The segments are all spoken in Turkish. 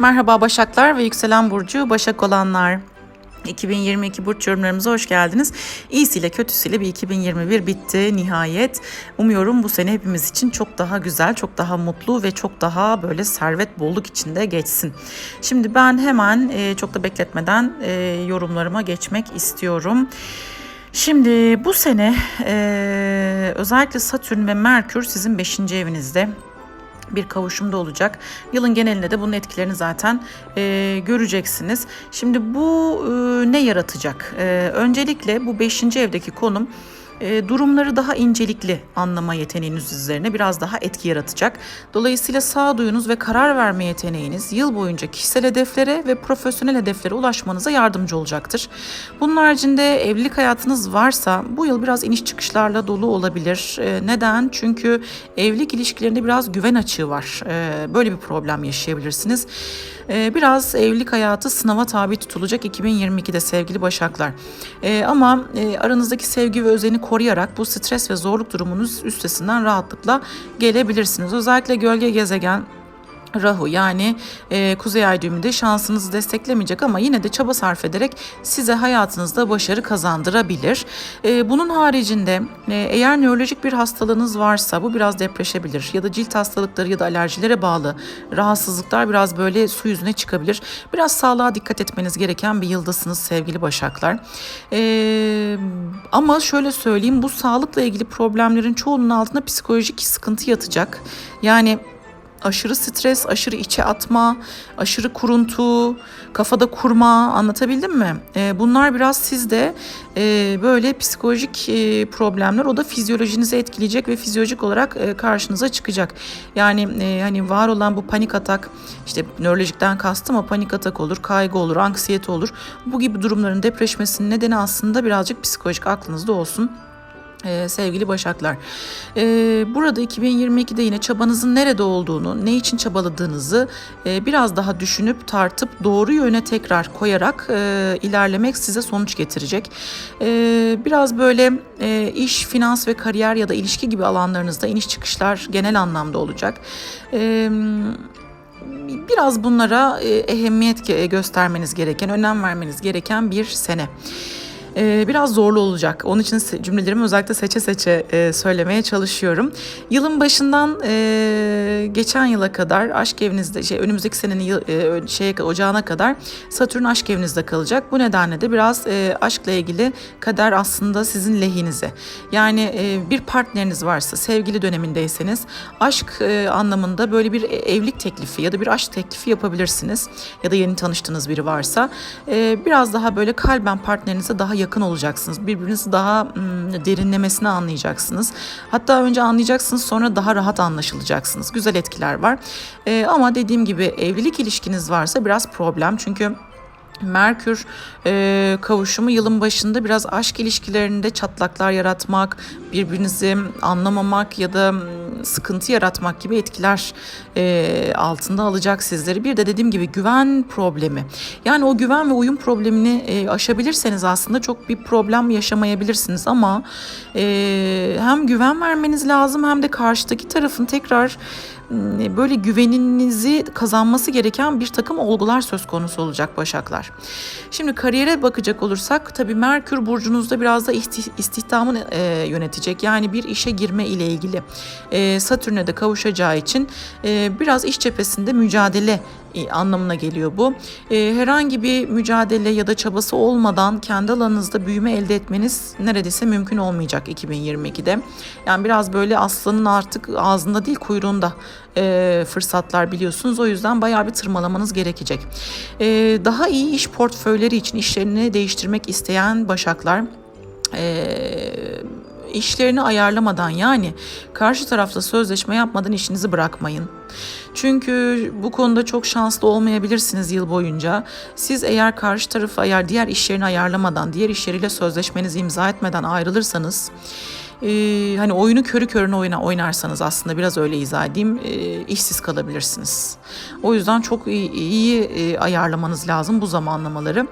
Merhaba Başaklar ve Yükselen Burcu Başak olanlar. 2022 burç yorumlarımıza hoş geldiniz. İyisiyle kötüsüyle bir 2021 bitti nihayet. Umuyorum bu sene hepimiz için çok daha güzel, çok daha mutlu ve çok daha böyle servet bolluk içinde geçsin. Şimdi ben hemen e, çok da bekletmeden e, yorumlarıma geçmek istiyorum. Şimdi bu sene e, özellikle Satürn ve Merkür sizin 5. evinizde bir kavuşumda olacak. Yılın genelinde de bunun etkilerini zaten e, göreceksiniz. Şimdi bu e, ne yaratacak? E, öncelikle bu 5. evdeki konum durumları daha incelikli anlama yeteneğiniz üzerine biraz daha etki yaratacak. Dolayısıyla sağduyunuz ve karar verme yeteneğiniz yıl boyunca kişisel hedeflere ve profesyonel hedeflere ulaşmanıza yardımcı olacaktır. Bunun haricinde evlilik hayatınız varsa bu yıl biraz iniş çıkışlarla dolu olabilir. E, neden? Çünkü evlilik ilişkilerinde biraz güven açığı var. E, böyle bir problem yaşayabilirsiniz. E, biraz evlilik hayatı sınava tabi tutulacak 2022'de sevgili Başaklar. E, ama e, aranızdaki sevgi ve özeni koruyarak bu stres ve zorluk durumunuz üstesinden rahatlıkla gelebilirsiniz. Özellikle gölge gezegen Rahu yani e, Kuzey Ay düğümünde şansınızı desteklemeyecek ama yine de çaba sarf ederek size hayatınızda başarı kazandırabilir. E, bunun haricinde e, eğer nörolojik bir hastalığınız varsa bu biraz depreşebilir ya da cilt hastalıkları ya da alerjilere bağlı rahatsızlıklar biraz böyle su yüzüne çıkabilir. Biraz sağlığa dikkat etmeniz gereken bir yıldasınız sevgili Başaklar. E, ama şöyle söyleyeyim bu sağlıkla ilgili problemlerin çoğunun altında psikolojik sıkıntı yatacak. Yani aşırı stres, aşırı içe atma, aşırı kuruntu, kafada kurma anlatabildim mi? E, bunlar biraz sizde e, böyle psikolojik e, problemler o da fizyolojinizi etkileyecek ve fizyolojik olarak e, karşınıza çıkacak. Yani e, hani var olan bu panik atak işte nörolojikten kastım ama panik atak olur, kaygı olur, anksiyete olur. Bu gibi durumların depreşmesinin nedeni aslında birazcık psikolojik aklınızda olsun. Ee, sevgili Başaklar. Ee, burada 2022'de yine çabanızın nerede olduğunu, ne için çabaladığınızı e, biraz daha düşünüp tartıp doğru yöne tekrar koyarak e, ilerlemek size sonuç getirecek. E, biraz böyle e, iş, finans ve kariyer ya da ilişki gibi alanlarınızda iniş çıkışlar genel anlamda olacak. E, biraz bunlara ehemmiyet göstermeniz gereken, önem vermeniz gereken bir sene e, biraz zorlu olacak. Onun için cümlelerimi özellikle seçe seçe e, söylemeye çalışıyorum. Yılın başından e, geçen yıla kadar aşk evinizde, şey, önümüzdeki senenin yıl, e, şeye, ocağına kadar Satürn aşk evinizde kalacak. Bu nedenle de biraz e, aşkla ilgili kader aslında sizin lehinize. Yani e, bir partneriniz varsa, sevgili dönemindeyseniz aşk e, anlamında böyle bir evlilik teklifi ya da bir aşk teklifi yapabilirsiniz. Ya da yeni tanıştığınız biri varsa e, biraz daha böyle kalben partnerinize daha yakın olacaksınız. Birbirinizi daha derinlemesine anlayacaksınız. Hatta önce anlayacaksınız sonra daha rahat anlaşılacaksınız. Güzel etkiler var. Ama dediğim gibi evlilik ilişkiniz varsa biraz problem. Çünkü Merkür e, kavuşumu yılın başında biraz aşk ilişkilerinde çatlaklar yaratmak, birbirinizi anlamamak ya da sıkıntı yaratmak gibi etkiler e, altında alacak sizleri. Bir de dediğim gibi güven problemi. Yani o güven ve uyum problemini e, aşabilirseniz aslında çok bir problem yaşamayabilirsiniz ama e, hem güven vermeniz lazım hem de karşıdaki tarafın tekrar böyle güveninizi kazanması gereken bir takım olgular söz konusu olacak Başaklar. Şimdi kariyere bakacak olursak tabii Merkür burcunuzda biraz da istihdamı e, yönetecek. Yani bir işe girme ile ilgili. E, Satürn'e de kavuşacağı için e, biraz iş cephesinde mücadele anlamına geliyor bu. E, herhangi bir mücadele ya da çabası olmadan kendi alanınızda büyüme elde etmeniz neredeyse mümkün olmayacak 2022'de. Yani biraz böyle aslanın artık ağzında değil kuyruğunda e, fırsatlar biliyorsunuz. O yüzden bayağı bir tırmalamanız gerekecek. E, daha iyi iş portföyleri için işlerini değiştirmek isteyen başaklar işlerini ayarlamadan yani karşı tarafla sözleşme yapmadan işinizi bırakmayın. Çünkü bu konuda çok şanslı olmayabilirsiniz yıl boyunca. Siz eğer karşı tarafı eğer diğer işlerini ayarlamadan, diğer işleriyle sözleşmenizi imza etmeden ayrılırsanız e, hani oyunu körü körüne oyna, oynarsanız aslında biraz öyle izah edeyim e, işsiz kalabilirsiniz. O yüzden çok iyi, iyi e, ayarlamanız lazım bu zamanlamaları.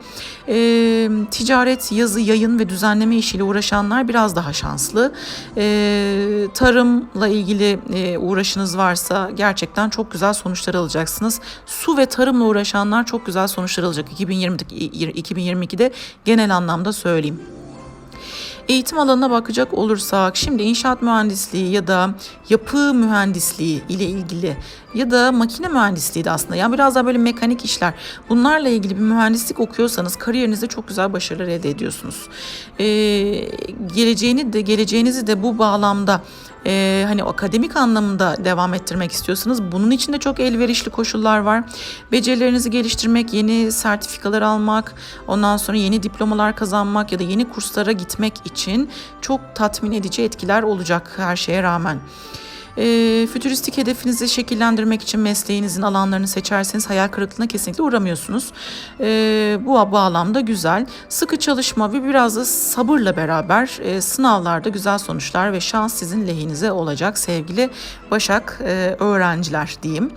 E, ticaret, yazı, yayın ve düzenleme işiyle uğraşanlar biraz daha şanslı. E, tarımla ilgili e, uğraşınız varsa gerçekten çok güzel sonuçlar alacaksınız. Su ve tarımla uğraşanlar çok güzel sonuçlar alacak 2020, 2022'de genel anlamda söyleyeyim. Eğitim alanına bakacak olursak şimdi inşaat mühendisliği ya da yapı mühendisliği ile ilgili ya da makine mühendisliği de aslında yani biraz daha böyle mekanik işler bunlarla ilgili bir mühendislik okuyorsanız kariyerinizde çok güzel başarılar elde ediyorsunuz. Ee, geleceğini de geleceğinizi de bu bağlamda e, hani akademik anlamında devam ettirmek istiyorsanız bunun için de çok elverişli koşullar var. Becerilerinizi geliştirmek, yeni sertifikalar almak, ondan sonra yeni diplomalar kazanmak ya da yeni kurslara gitmek için çok tatmin edici etkiler olacak her şeye rağmen. E, fütüristik hedefinizi şekillendirmek için mesleğinizin alanlarını seçerseniz hayal kırıklığına kesinlikle uğramıyorsunuz. E, bu bağlamda güzel. Sıkı çalışma ve biraz da sabırla beraber e, sınavlarda güzel sonuçlar ve şans sizin lehinize olacak sevgili Başak e, öğrenciler diyeyim.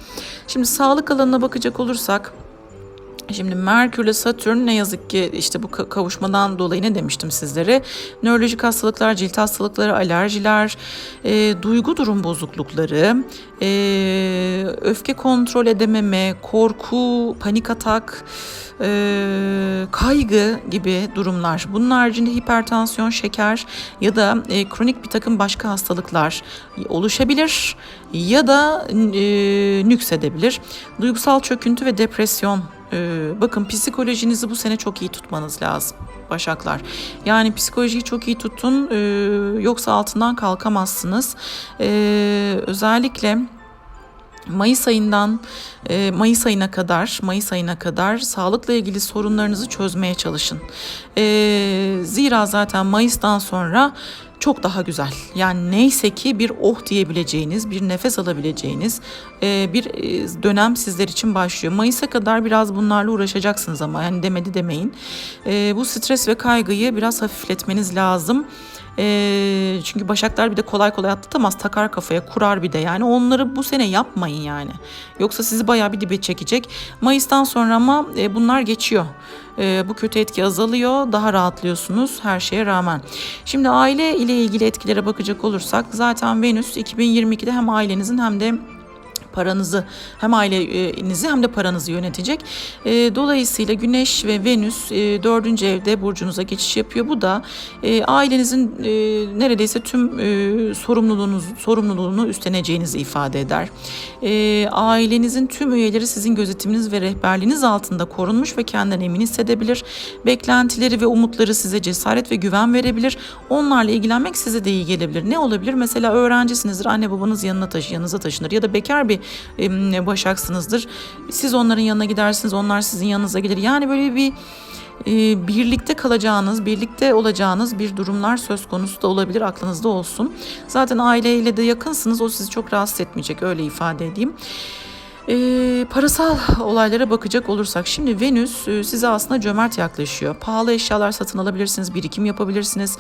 Şimdi sağlık alanına bakacak olursak Şimdi Merkür ile Satürn ne yazık ki işte bu kavuşmadan dolayı ne demiştim sizlere? Nörolojik hastalıklar, cilt hastalıkları, alerjiler, e, duygu durum bozuklukları, e, öfke kontrol edememe, korku, panik atak, e, kaygı gibi durumlar. Bunun haricinde hipertansiyon, şeker ya da e, kronik bir takım başka hastalıklar oluşabilir ya da e, nüksedebilir. Duygusal çöküntü ve depresyon ee, bakın psikolojinizi bu sene çok iyi tutmanız lazım Başaklar. Yani psikolojiyi çok iyi tutun ee, yoksa altından kalkamazsınız. Ee, özellikle Mayıs ayından e, Mayıs ayına kadar Mayıs ayına kadar sağlıkla ilgili sorunlarınızı çözmeye çalışın. E, zira zaten Mayıs'tan sonra çok daha güzel. Yani neyse ki bir oh diyebileceğiniz, bir nefes alabileceğiniz e, bir dönem sizler için başlıyor. Mayıs'a kadar biraz bunlarla uğraşacaksınız ama yani demedi demeyin. Bu stres ve kaygıyı biraz hafifletmeniz lazım. E, çünkü başaklar bir de kolay kolay atlatamaz. Takar kafaya kurar bir de yani. Onları bu sene yapmayın yani. Yoksa sizi bayağı bir dibe çekecek. Mayıs'tan sonra ama e, bunlar geçiyor. E, bu kötü etki azalıyor. Daha rahatlıyorsunuz her şeye rağmen. Şimdi aile ile ilgili etkilere bakacak olursak zaten Venüs 2022'de hem ailenizin hem de paranızı hem ailenizi hem de paranızı yönetecek. E, dolayısıyla Güneş ve Venüs e, dördüncü evde burcunuza geçiş yapıyor. Bu da e, ailenizin e, neredeyse tüm sorumluluğunuz sorumluluğunu üstleneceğinizi ifade eder. Ailenizin tüm üyeleri sizin gözetiminiz ve rehberliğiniz altında korunmuş ve kendinden emin hissedebilir. Beklentileri ve umutları size cesaret ve güven verebilir. Onlarla ilgilenmek size de iyi gelebilir. Ne olabilir? Mesela öğrencisinizdir, anne babanız yanına taşı, yanınıza taşınır ya da bekar bir e, başaksınızdır. Siz onların yanına gidersiniz, onlar sizin yanınıza gelir. Yani böyle bir e, birlikte kalacağınız, birlikte olacağınız bir durumlar söz konusu da olabilir aklınızda olsun. Zaten aileyle de yakınsınız o sizi çok rahatsız etmeyecek öyle ifade edeyim. E, parasal olaylara bakacak olursak şimdi Venüs e, size aslında cömert yaklaşıyor. Pahalı eşyalar satın alabilirsiniz, birikim yapabilirsiniz.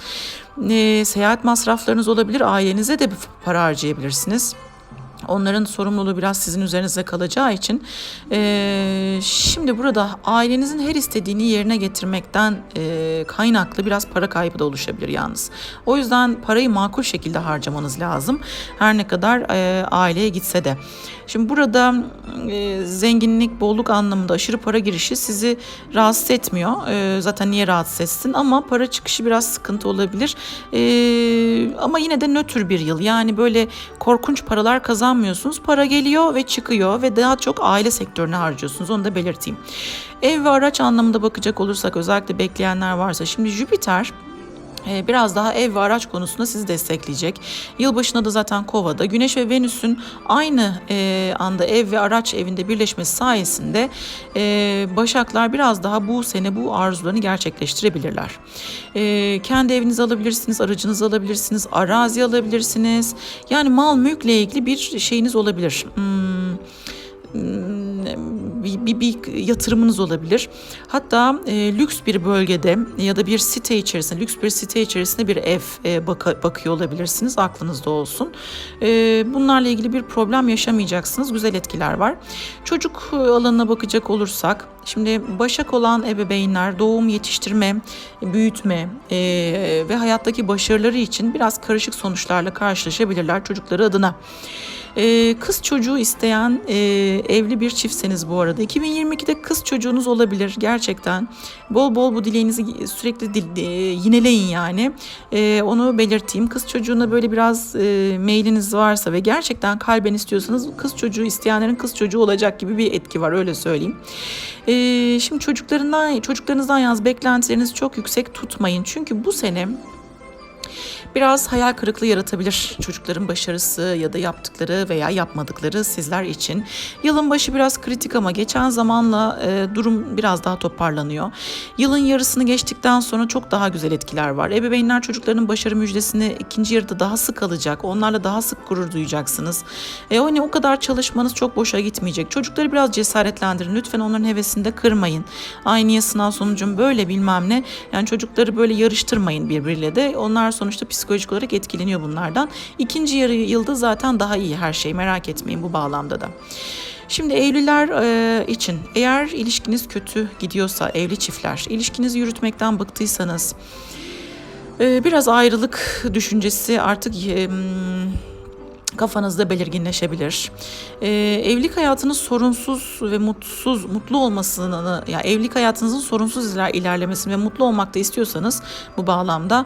E, seyahat masraflarınız olabilir, ailenize de para harcayabilirsiniz. Onların sorumluluğu biraz sizin üzerinize kalacağı için e, şimdi burada ailenizin her istediğini yerine getirmekten e, kaynaklı biraz para kaybı da oluşabilir yalnız. O yüzden parayı makul şekilde harcamanız lazım. Her ne kadar e, aileye gitse de. Şimdi burada e, zenginlik, bolluk anlamında aşırı para girişi sizi rahatsız etmiyor. E, zaten niye rahatsız etsin ama para çıkışı biraz sıkıntı olabilir. E, ama yine de nötr bir yıl. Yani böyle korkunç paralar kazanmıyorsunuz. Para geliyor ve çıkıyor ve daha çok aile sektörüne harcıyorsunuz. Onu da belirteyim. Ev ve araç anlamında bakacak olursak özellikle bekleyenler varsa şimdi Jüpiter biraz daha ev ve araç konusunda sizi destekleyecek. Yılbaşında da zaten Kova'da Güneş ve Venüs'ün aynı e, anda ev ve araç evinde birleşmesi sayesinde e, Başaklar biraz daha bu sene bu arzularını gerçekleştirebilirler. E, kendi evinizi alabilirsiniz, aracınızı alabilirsiniz, arazi alabilirsiniz. Yani mal mülkle ilgili bir şeyiniz olabilir. Hmm bir, bir, yatırımınız olabilir. Hatta e, lüks bir bölgede ya da bir site içerisinde, lüks bir site içerisinde bir ev e, baka, bakıyor olabilirsiniz. Aklınızda olsun. E, bunlarla ilgili bir problem yaşamayacaksınız. Güzel etkiler var. Çocuk alanına bakacak olursak, şimdi başak olan ebeveynler doğum, yetiştirme, büyütme e, ve hayattaki başarıları için biraz karışık sonuçlarla karşılaşabilirler çocukları adına. Ee, kız çocuğu isteyen e, evli bir çiftseniz bu arada 2022'de kız çocuğunuz olabilir gerçekten. Bol bol bu dileğinizi sürekli dil, e, yineleyin yani. E, onu belirteyim. Kız çocuğuna böyle biraz e, mailiniz varsa ve gerçekten kalben istiyorsanız kız çocuğu isteyenlerin kız çocuğu olacak gibi bir etki var öyle söyleyeyim. E, şimdi çocuklarından çocuklarınızdan yalnız beklentilerinizi çok yüksek tutmayın. Çünkü bu sene biraz hayal kırıklığı yaratabilir çocukların başarısı ya da yaptıkları veya yapmadıkları sizler için. Yılın başı biraz kritik ama geçen zamanla e, durum biraz daha toparlanıyor. Yılın yarısını geçtikten sonra çok daha güzel etkiler var. Ebeveynler çocuklarının başarı müjdesini ikinci yarıda daha sık alacak. Onlarla daha sık gurur duyacaksınız. E, hani o kadar çalışmanız çok boşa gitmeyecek. Çocukları biraz cesaretlendirin. Lütfen onların hevesinde kırmayın. Aynı sınav sonucum böyle bilmem ne. Yani çocukları böyle yarıştırmayın birbiriyle de. Onlar sonuçta psikolojik olarak etkileniyor bunlardan. İkinci yarı yılda zaten daha iyi her şey merak etmeyin bu bağlamda da. Şimdi evliler e, için eğer ilişkiniz kötü gidiyorsa evli çiftler ilişkinizi yürütmekten bıktıysanız e, biraz ayrılık düşüncesi artık e, kafanızda belirginleşebilir. Ee, evlilik hayatınız sorunsuz ve mutsuz, mutlu olmasını, ya yani evlilik hayatınızın sorunsuz ilerlemesini ve mutlu olmak da istiyorsanız bu bağlamda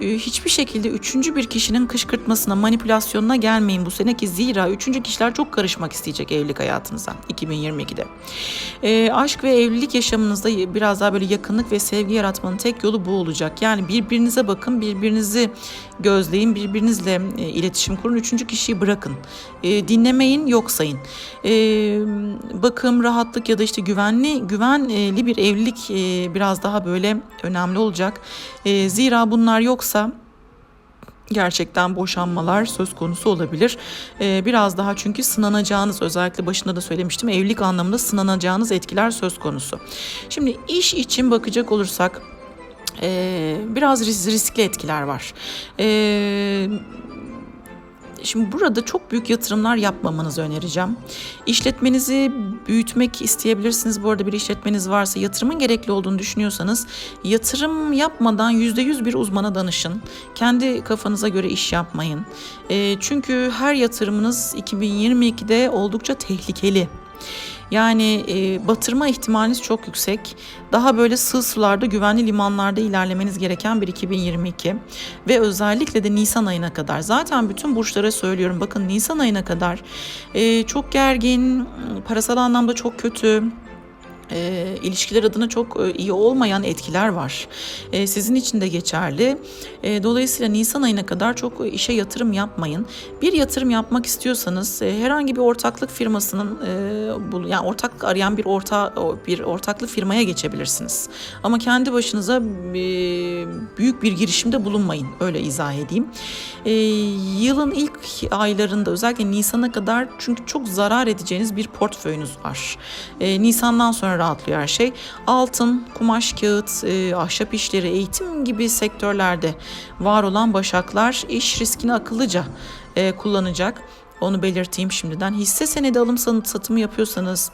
hiçbir şekilde üçüncü bir kişinin kışkırtmasına, manipülasyonuna gelmeyin bu sene ki zira üçüncü kişiler çok karışmak isteyecek evlilik hayatınıza 2022'de. E, aşk ve evlilik yaşamınızda biraz daha böyle yakınlık ve sevgi yaratmanın tek yolu bu olacak. Yani birbirinize bakın, birbirinizi gözleyin, birbirinizle e, iletişim kurun, üçüncü kişiyi bırakın. E, dinlemeyin, yok sayın. E, bakım, rahatlık ya da işte güvenli, güvenli bir evlilik e, biraz daha böyle önemli olacak. E, zira bunlar yoksa gerçekten boşanmalar söz konusu olabilir. Ee, biraz daha çünkü sınanacağınız özellikle başında da söylemiştim evlilik anlamında sınanacağınız etkiler söz konusu. Şimdi iş için bakacak olursak e, biraz riskli etkiler var. E, Şimdi burada çok büyük yatırımlar yapmamanızı önereceğim. İşletmenizi büyütmek isteyebilirsiniz. Bu arada bir işletmeniz varsa yatırımın gerekli olduğunu düşünüyorsanız yatırım yapmadan %100 bir uzmana danışın. Kendi kafanıza göre iş yapmayın. E, çünkü her yatırımınız 2022'de oldukça tehlikeli. Yani e, batırma ihtimaliniz çok yüksek. Daha böyle sığ sularda, güvenli limanlarda ilerlemeniz gereken bir 2022 ve özellikle de Nisan ayına kadar. Zaten bütün burçlara söylüyorum. Bakın Nisan ayına kadar e, çok gergin, parasal anlamda çok kötü e, ilişkiler adına çok e, iyi olmayan etkiler var. E, sizin için de geçerli. E, dolayısıyla Nisan ayına kadar çok işe yatırım yapmayın. Bir yatırım yapmak istiyorsanız e, herhangi bir ortaklık firmasının e, bu, yani ortaklık arayan bir orta bir ortaklık firmaya geçebilirsiniz. Ama kendi başınıza e, büyük bir girişimde bulunmayın. Öyle izah edeyim. E, yılın ilk aylarında özellikle Nisan'a kadar çünkü çok zarar edeceğiniz bir portföyünüz var. E, Nisan'dan sonra rahatlıyor her şey. Altın, kumaş, kağıt, e, ahşap işleri, eğitim gibi sektörlerde var olan başaklar iş riskini akıllıca e, kullanacak. Onu belirteyim şimdiden. Hisse senedi alım satımı yapıyorsanız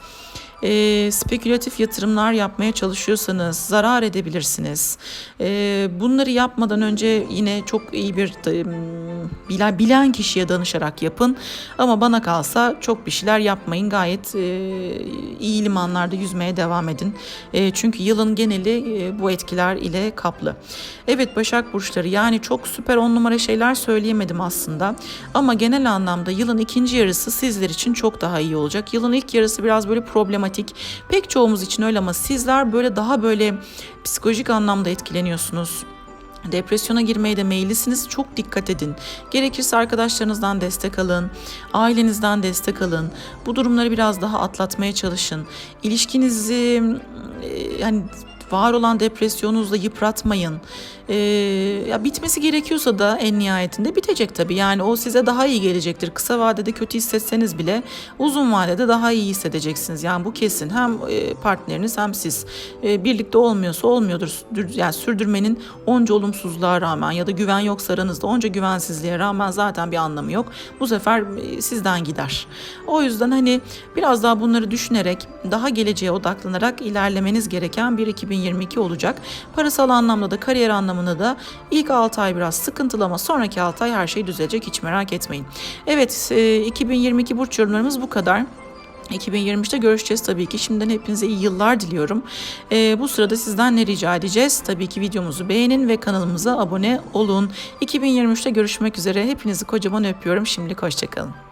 e, spekülatif yatırımlar yapmaya çalışıyorsanız zarar edebilirsiniz. E, bunları yapmadan önce yine çok iyi bir bilen, bilen kişiye danışarak yapın. Ama bana kalsa çok bir şeyler yapmayın. Gayet e, iyi limanlarda yüzmeye devam edin. E, çünkü yılın geneli e, bu etkiler ile kaplı. Evet Başak Burçları yani çok süper on numara şeyler söyleyemedim aslında. Ama genel anlamda yılın ikinci yarısı sizler için çok daha iyi olacak. Yılın ilk yarısı biraz böyle problematik. Pek çoğumuz için öyle ama sizler böyle daha böyle psikolojik anlamda etkileniyorsunuz. Depresyona girmeye de meyillisiniz. Çok dikkat edin. Gerekirse arkadaşlarınızdan destek alın. Ailenizden destek alın. Bu durumları biraz daha atlatmaya çalışın. İlişkinizi yani var olan depresyonunuzla yıpratmayın. Ee, ya bitmesi gerekiyorsa da en nihayetinde bitecek tabii. Yani o size daha iyi gelecektir. Kısa vadede kötü hissetseniz bile uzun vadede daha iyi hissedeceksiniz. Yani bu kesin. Hem e, partneriniz hem siz e, birlikte olmuyorsa olmuyordur. Yani sürdürmenin onca olumsuzluğa rağmen ya da güven yoksa aranızda onca güvensizliğe rağmen zaten bir anlamı yok. Bu sefer e, sizden gider. O yüzden hani biraz daha bunları düşünerek daha geleceğe odaklanarak ilerlemeniz gereken bir 2022 olacak. Parasal anlamda da kariyer anlamında da ilk 6 ay biraz sıkıntılı ama sonraki 6 ay her şey düzelecek hiç merak etmeyin. Evet e, 2022 burç yorumlarımız bu kadar. 2023'te görüşeceğiz tabii ki. Şimdiden hepinize iyi yıllar diliyorum. Ee, bu sırada sizden ne rica edeceğiz? Tabii ki videomuzu beğenin ve kanalımıza abone olun. 2023'te görüşmek üzere. Hepinizi kocaman öpüyorum. Şimdilik hoşçakalın.